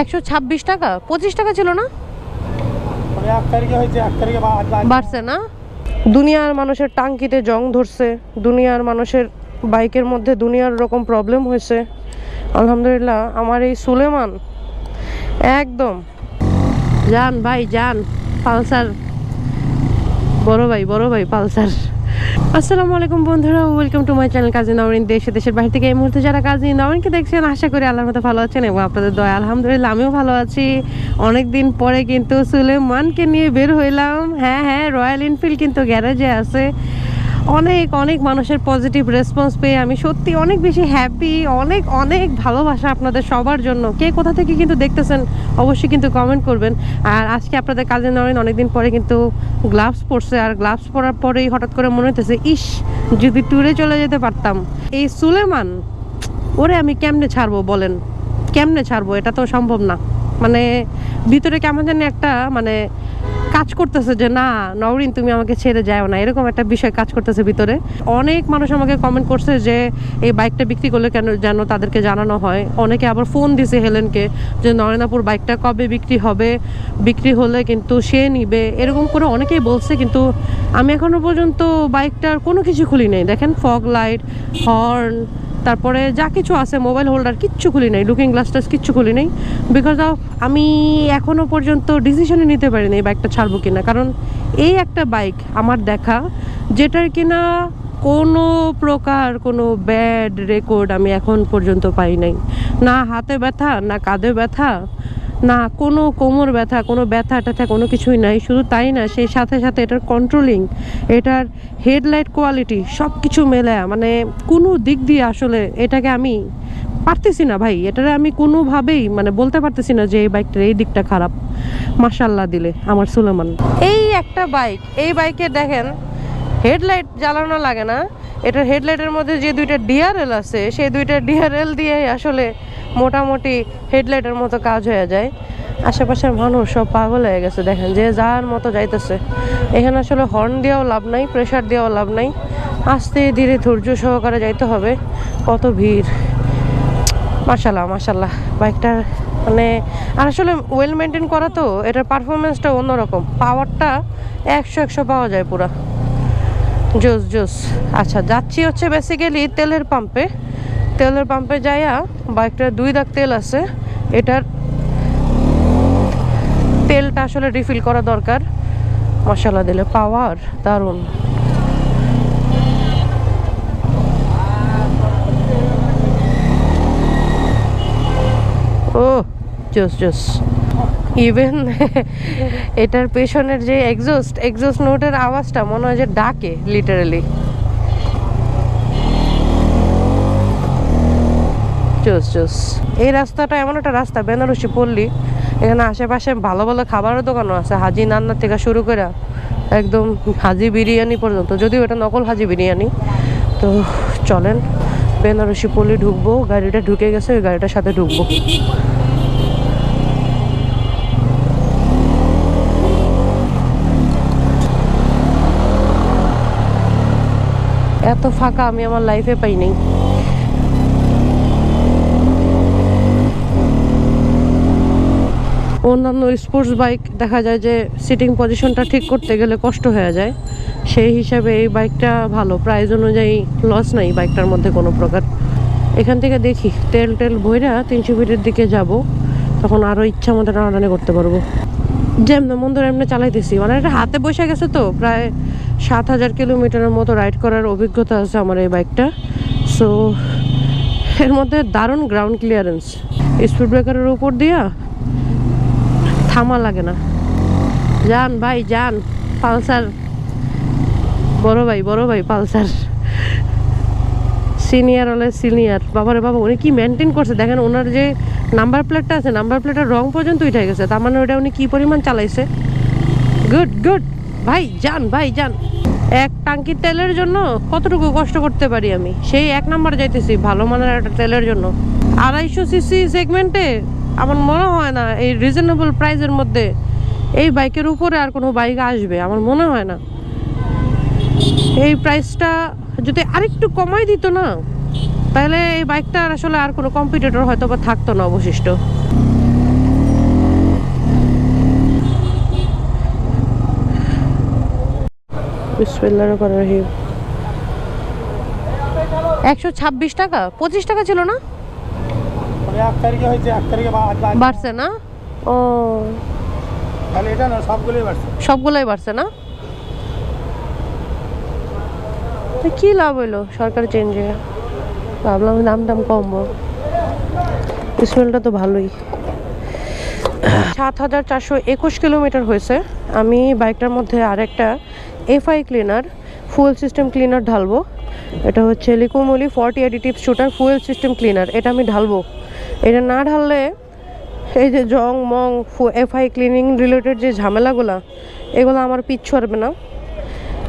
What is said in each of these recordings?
একশো ছাব্বিশ টাকা? পঁচিশ টাকা ছিল না? মানে বাড়ছে না? দুনিয়ার মানুষের টাঙ্কিতে জং ধরছে দুনিয়ার মানুষের বাইকের মধ্যে দুনিয়ার রকম প্রবলেম হয়েছে। আলহামদুলিল্লাহ আমার এই সুলেমান একদম। যান ভাই যান পালসার। বড় ভাই বড় ভাই পালসার। আসসালামু আলাইকুম বন্ধুরা welcome to my channel Kazi Nowrin দেশে দেশের বাইরে থেকে এই মুহূর্তে যারা কাজী নওরিনকে দেখছেন, আশা করি আল্লাহর মতো ভালো আছেন এবং আপনাদের দয়া, আলহামদুলিল্লাহ আমিও ভালো আছি। অনেক দিন পরে কিন্তু সুলেমানকে নিয়ে বের হইলাম। হ্যাঁ হ্যাঁ রয়্যাল এনফিল্ড কিন্তু গ্যারেজে আছে। অনেক অনেক মানুষের পজিটিভ রেসপন্স পেয়ে আমি সত্যি অনেক বেশি হ্যাপি অনেক অনেক ভালোবাসা আপনাদের সবার জন্য। কে কোথা থেকে কিন্তু দেখতেছেন, অবশ্যই কিন্তু কমেন্ট করবেন। আর আজকে আপনাদের কাজে নরেন, অনেকদিন পরে কিন্তু গ্লাভস পরছে। আর গ্লাভস পরার পরেই হঠাৎ করে মনে হইতেছে, ইস, যদি ট্যুরে চলে যেতে পারতাম। এই সুলেমান, ওরে আমি কেমনে ছাড়বো বলেন? কেমনে ছাড়বো? এটা তো সম্ভব না। মানে ভিতরে কেমন জানি একটা মানে কাজ করতেছে যে, না, নওরিন, তুমি আমাকে ছেড়ে যাও না। এরকম একটা বিষয় কাজ করতেছে ভিতরে। অনেক মানুষ আমাকে কমেন্ট করছে যে, এই বাইকটা বিক্রি করলে কেন যেন তাদেরকে জানানো হয়? অনেকে আবার ফোন দিছে হেলেনকে যে, নরেনাপুর বাইকটা কবে বিক্রি হবে? বিক্রি হলে কিন্তু সে নিবে। এরকম করে অনেকেই বলছে, কিন্তু আমি এখনও পর্যন্ত বাইকটার কোনো কিছু খুলি নেই। দেখেন ফগ লাইট হর্ন তারপরে যা কিছু আছে মোবাইল হোল্ডার কিচ্ছু খুলি নাই লুকিং গ্লাস টাস কিচ্ছু খুলি নাই। বিকজ অফ আমি এখনও পর্যন্ত ডিসিশনে নিতে পারিনি এই বাইকটা ছাড়বো কিনা। কারণ এই একটা বাইক আমার দেখা, যেটার কিনা কোনো প্রকার কোনো ব্যাড রেকর্ড আমি এখন পর্যন্ত পাই নাই। না হাতে ব্যথা, না কাঁধে ব্যথা না, কোনো কোমর ব্যথা, কোনো ব্যথা ট্যাথা কোনো কিছুই নাই, শুধু তাই না, সেই সাথে সাথে এটার কন্ট্রোলিং এটার হেডলাইট কোয়ালিটি সব কিছু মেলে মানে কোনো দিক দিয়ে আসলে এটাকে আমি পারতেছি না ভাই, এটারে আমি কোনোভাবেই মানে বলতে পারতেছি না যে এই বাইকটার এই দিকটা খারাপ। মার্শাল্লাহ দিলে, আমার সুলেমান। এই একটা বাইক এই বাইকে দেখেন হেডলাইট জ্বালানো লাগে না, এটার হেডলাইটের মধ্যে যে দুইটা ডিআরএল আছে, সেই দুইটা ডিআরএল দিয়ে আসলে মোটামুটি হেডলাইটের মতো কাজ হয়ে যায়। আশেপাশের মানুষ সব পাগল হয়ে গেছে, দেখেন, যে যার মতো যাইতেছে। এখানে আসলে হর্ন দিয়েও লাভ নাই প্রেশার দিয়েও লাভ নাই। আস্তে ধীরে ধৈর্য সহকারে যাইতে হবে। কত ভিড়। মাশাল্লাহ মাশাল্লাহ বাইকটার মানে আর আসলে ওয়েল মেনটেন করা তো, এটার পারফরমেন্সটা অন্যরকম। পাওয়ারটা একশো একশো পাওয়া যায় পুরা। জোস জোস। আচ্ছা যাচ্ছি হচ্ছে বেসিক্যালি তেলের পাম্পে তেলের পাম্পে যাইয়া বাইকটার দুই দাগ তেল আছে, এটার তেলটা আসলে রিফিল করা দরকার। মশলা দিলে পাওয়ার দারুণ। ও জোস জোস। ইভেন এটার পেছনের যে এক্সস্ট এক্সস্ট নোটের আওয়াজটা মনে হয় যে ডাকে লিটারালি জোস জোস। এই রাস্তাটা এমন একটা রাস্তা, বেনারসি পল্লী। এখানে আশেপাশে ভালো ভালো খাবারের দোকানও আছে, হাজি নান্না থেকে শুরু করে একদম হাজি বিরিয়ানি পর্যন্ত, যদিও এটা নকল হাজি বিরিয়ানি। তো চলেন, বেনারসি পল্লী ঢুকবো, গাড়িটা ঢুকে গেছে, ওই গাড়িটার সাথে ঢুকবো। এত ফাঁকা আমি আমার লাইফে পাই অন্যান্য স্পোর্টস বাইক দেখা যায় যে সিটিং পজিশনটা ঠিক করতে গেলে কষ্ট হয়ে যায়। সেই হিসাবে এই বাইকটা ভালো। প্রাইস অনুযায়ী লস নাই বাইকটার মধ্যে কোনো প্রকার। এখান থেকে দেখি, তেল টেল ভইরা তিনশো ফিটের দিকে যাব, তখন আরও ইচ্ছা মতো টানাটানি করতে পারব। যেমন মন্দির এমনি চালাইতেছি মানে এটা হাতে বসে গেছে তো, প্রায় সাত হাজার কিলোমিটারের মতো রাইড করার অভিজ্ঞতা আছে আমার এই বাইকটা সো এর মধ্যে দারুণ গ্রাউন্ড ক্লিয়ারেন্স স্পিড ব্রেকারের উপর দিয়া থামা লাগে না। যান ভাই, যান। পালসার। বড় ভাই বড় ভাই, পালসার। সিনিয়র হলে সিনিয়র। বাবারে বাবা, উনি কি মেনটেন করছে? দেখেন ওনার যে নাম্বার প্লেটটা আছে নাম্বার প্লেটের রং পর্যন্ত উঠে গেছে। তার মানে ওটা উনি কী পরিমাণ চালাইছে? গুড গুড ভাই, যান ভাই, যান। এক টাঙ্কি তেলের জন্য কতটুকু কষ্ট করতে পারি আমি? সেই এক নাম্বার যাইতেছি, ভালো মানের একটা তেলের জন্য। আড়াইশো সিসি সেগমেন্টে আমার মনে হয় না, এই রিজনেবল প্রাইজের মধ্যে এই বাইকের উপরে আর কোনো বাইক আসবে, আমার মনে হয় না। এই প্রাইসটা যদি আরেকটু কমাই দিত না, তাহলে এই বাইকটার আসলে আর কোনো কম্পিটিটর হয়তো বা থাকতো না অবশিষ্ট। একশো ছাব্বিশ টাকা? পঁচিশ টাকা ছিল না? এক তারিখে হয়েছে এক তারিখে বাড়ছে। না? ও। তাহলে এটা না সবগুলোই বাড়ছে। সবগুলোই বাড়ছে না? তো কি লাভ হইল সরকার চেঞ্জে ভাবলাম দাম দাম কমবো। স্মেলটা তো ভালোই। সাত হাজার চারশো একুশ কিলোমিটার হয়েছে। আমি বাইকটার মধ্যে আরেকটা FI cleaner fuel system cleaner ঢালবো। এটা হচ্ছে Liqui Moly forty additive shooter fuel system cleaner এটা আমি ঢালবো। এটা না ঢাললে এই যে জং, মং এফআই ক্লিনিং রিলেটেড যে ঝামেলাগুলো, এগুলো আমার পিচ্ছু আসবে না।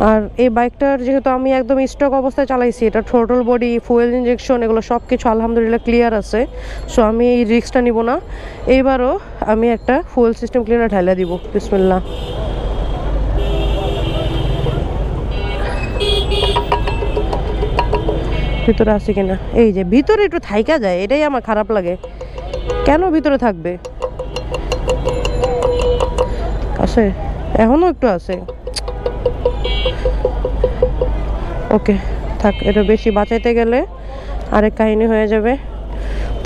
আর এই বাইকটার যেহেতু আমি একদম স্টক অবস্থায় চালাইছি, এটা টোটাল বডি ফুয়েল ইঞ্জেকশন এগুলো সব কিছু আলহামদুলিল্লাহ ক্লিয়ার আছে। সো আমি এই রিক্সটা নিব না। এইবারও আমি একটা ফুয়েল সিস্টেম ক্লিনার ঢাইলা দিব। বিসমিল্লা ভিতরে আছে কিনা? এই যে ভিতরে একটু থাইকা যায়, এটাই আমার খারাপ লাগে। কেন ভিতরে থাকবে? আছে, এখনও একটু আছে। ওকে, থাক, এটা বেশি বাঁচাইতে গেলে আরেক কাহিনী হয়ে যাবে।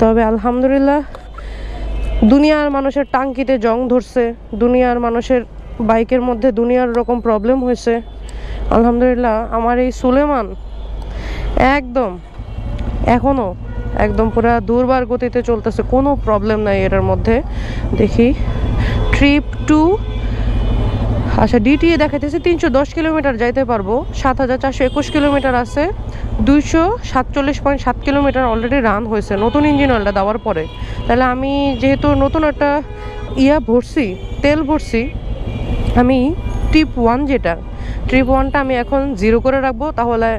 তবে আলহামদুলিল্লাহ, দুনিয়ার মানুষের টাঙ্কিতে জং ধরছে, দুনিয়ার মানুষের বাইকের মধ্যে দুনিয়ার রকম প্রবলেম হয়েছে। আলহামদুলিল্লাহ, আমার এই সুলেমান একদম। এখনও একদম পুরা দুর্বার গতিতে চলতেছে, কোনো প্রবলেম নাই এটার মধ্যে। দেখি ট্রিপ টু আচ্ছা ডিটিএ দেখাইতেছে, তিনশো দশ কিলোমিটার যাইতে পারব। সাত হাজার চারশো একুশ কিলোমিটার আছে। দুইশো সাতচল্লিশ পয়েন্ট সাত কিলোমিটার অলরেডি রান হয়েছে, নতুন ইঞ্জিন অয়েলটা দেওয়ার পরে। তাহলে আমি যেহেতু নতুন একটা ইয়া ভরছি, তেল ভরছি, আমি টিপ ওয়ান যেটা ট্রিপ ওয়ানটা আমি এখন জিরো করে রাখব। তাহলে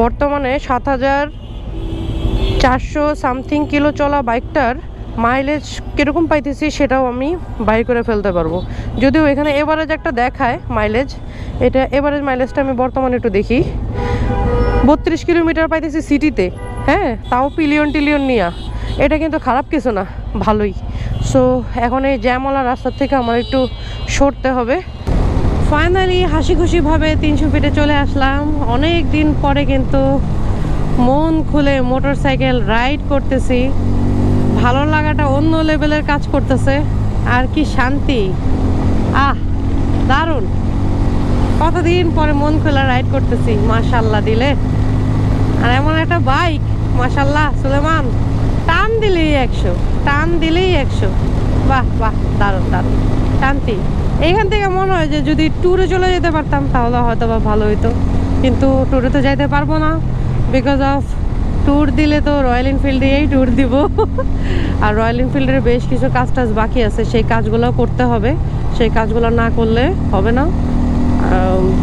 বর্তমানে সাত হাজার চারশো সামথিং কিলো চলা বাইকটার মাইলেজ কীরকম পাইতেছি সেটাও আমি বাই করে ফেলতে পারব। যদিও এখানে এভারেজ একটা দেখায় মাইলেজ এটা এভারেজ মাইলেজটা আমি বর্তমানে একটু দেখি। বত্রিশ কিলোমিটার পাইতেছি সিটিতে হ্যাঁ? তাও পিলিয়ন টিলিয়ন নিয়া। এটা কিন্তু খারাপ কিছু না, ভালোই। সো এখন এই জ্যামওয়ালা রাস্তার থেকে আমার একটু সরতে হবে। ফাইনালি হাসি খুশিভাবে তিনশো ফিটে চলে আসলাম। অনেক দিন পরে কিন্তু মন খুলে মোটর সাইকেল রাইড করতেছি। ভালো লাগাটা অন্য লেভেলের কাজ করতেছে। আর কি শান্তি। আহ, দারুণ। কতদিন পরে মন খোলা রাইড করতেছি, মাশাল্লাহ দিলে। আর এমন একটা বাইক মাশাল্লাহ, সুলেমান। টান দিলেই একশো, টান দিলেই একশো। বাহ বাহ, দারুণ দারুণ। শান্তি। এইখান থেকে মনে হয় যে যদি ট্যুরে চলে যেতে পারতাম, তাহলে হয়তো বা ভালো হতো কিন্তু ট্যুরে তো যাইতে পারব না। বিকজ অফ ট্যুর দিলে তো রয়্যাল এনফিল্ড দিয়েই ট্যুর দিব। আর রয়্যাল এনফিল্ডের বেশ কিছু কাজ টাজ বাকি আছে। সেই কাজগুলো করতে হবে। সেই কাজগুলো না করলে হবে না।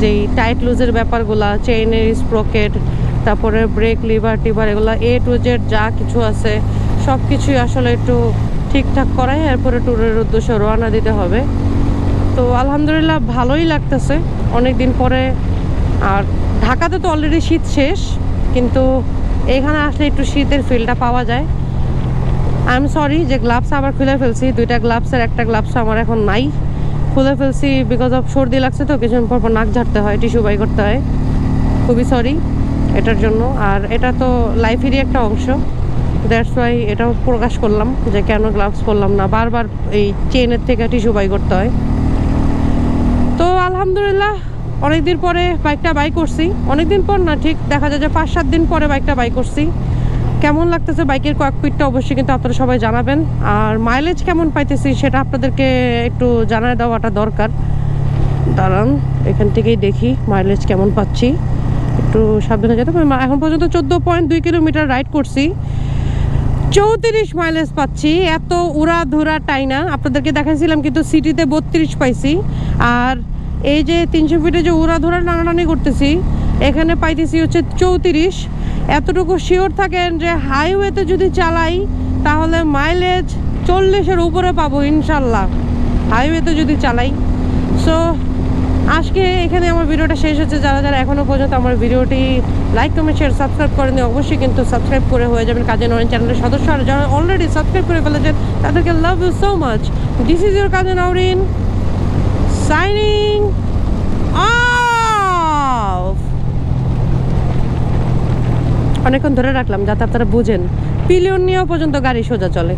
যেই টাইট লুজের ব্যাপারগুলো চেইনের স্প্রকেট তারপরে ব্রেক লিভার টিভার, এগুলো এ টু জেড যা কিছু আছে সব কিছুই আসলে একটু ঠিকঠাক করাই এরপরে ট্যুরের উদ্দেশ্যে রওনা দিতে হবে। তো আলহামদুলিল্লাহ ভালোই লাগতেছে। অনেক দিন পরে আর ঢাকাতে তো অলরেডি শীত শেষ, কিন্তু এখানে আসলে একটু শীতের ফিলটা পাওয়া যায়। আই এম সরি যে গ্লাভস আবার খুলে ফেলছি, দুইটা গ্লাভসের একটা গ্লাভস আমার এখন নাই। খুলে ফেলছি বিকজ অফ সর্দি লাগছে তো কিছুদিন পর পর নাক ঝাড়তে হয় টিস্যু বাই করতে হয়। খুবই সরি এটার জন্য। আর এটা তো লাইফেরই একটা অংশ। দ্যাটস ওয়াই এটাও প্রকাশ করলাম যে কেন গ্লাভস পরলাম না, বারবার এই চেনের থেকে টিস্যু বাই করতে হয়। তো আলহামদুলিল্লাহ, অনেকদিন পরে বাইকটা বাই করছি। অনেকদিন পর না, ঠিক দেখা যায় যে পাঁচ সাত দিন পরে বাইকটা বাই করছি। কেমন লাগতেছে বাইকের কয়েকপিটটা অবশ্যই কিন্তু আপনারা সবাই জানাবেন। আর মাইলেজ কেমন পাইতেছি সেটা আপনাদেরকে একটু জানায় দেওয়াটা দরকার। দাঁড়ান, এখান থেকেই দেখি মাইলেজ কেমন পাচ্ছি। একটু সাবধানে যেতে এখন পর্যন্ত চোদ্দ পয়েন্ট দুই কিলোমিটার রাইড করছি। চৌত্রিশ মাইলেজ পাচ্ছি। এত উড়া ধুরা টাইনা। আপনাদেরকে দেখাইছিলাম কিন্তু সিটিতে বত্রিশ পাইছি। আর এই যে তিনশো ফিটে যে উড়া ধুরা টানাটানি করতেছি, এখানে পাইতেছি হচ্ছে চৌত্রিশ। এতটুকু শিওর থাকেন যে হাইওয়েতে যদি চালাই, তাহলে মাইলেজ চল্লিশের উপরে পাবো ইনশাল্লাহ। হাইওয়েতে যদি চালাই। সো আজকে এখানে আমার ভিডিওটা শেষ হচ্ছে। যারা যারা এখনও পর্যন্ত আমার ভিডিওটি লাইক কমেন্ট শেয়ার সাবস্ক্রাইব করেনি অবশ্যই কিন্তু সাবস্ক্রাইব করে হয়ে যাবেন কাজে নরেন চ্যানেলের সদস্য। আর যারা অলরেডি সাবস্ক্রাইব করে ফেলেছেন, তাদেরকে love you so much this is your Kazi Nowrin signing অনেকক্ষণ ধরে রাখলাম যাতে আপনারা বুঝেন। পিলিয়ন নিয়েও পর্যন্ত গাড়ি সোজা চলে।